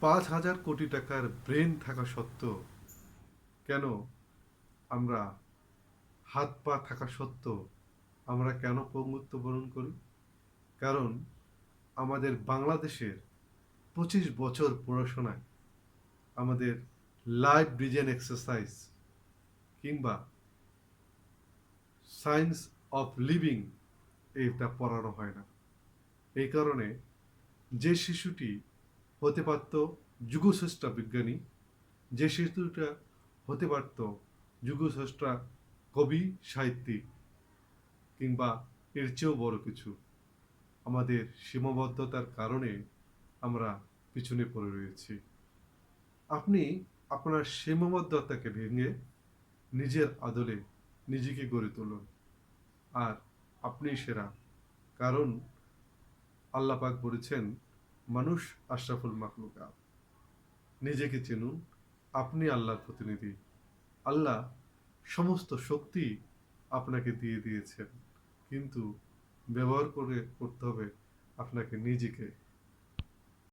পাঁচ হাজার কোটি টাকার ব্রেন থাকা সত্ত্বেও কেন আমরা হাত পা থাকা সত্ত্বেও আমরা কেন পঙ্গুত্ব বরণ করি? কারণ আমাদের বাংলাদেশের পঁচিশ বছর পড়াশোনায় আমাদের লাইফ ডিজাইন এক্সারসাইজ কিংবা সায়েন্স অফ লিভিং এইটা পড়ানো হয় না। এই কারণে যে শিশুটি হতে পারত যুগশ্রেষ্ঠা বিজ্ঞানী। যে শিশুটা হতে পারত যুগশ্রেষ্ঠা কবি, সাহিত্যিক কিংবা এর চেয়েও বড় কিছু। আমাদের সীমাবদ্ধতার কারণে আমরা পিছনে পড়ে রয়েছি। আপনি আপনার সীমাবদ্ধতাকে ভেঙে নিজের আদলে নিজেকে গড়ে তুলুন। আর আপনি সেরা। কারণ আল্লাপাক বলেছেন মানুষ আশরাফুল মাকলুকা নিজেকে চিনুন, আপনি আল্লাহর প্রতিনিধি। আল্লাহ সমস্ত শক্তি আপনাকে দিয়ে দিয়েছেন, কিন্তু ব্যবহার করে করতে হবে আপনাকে নিজেকে।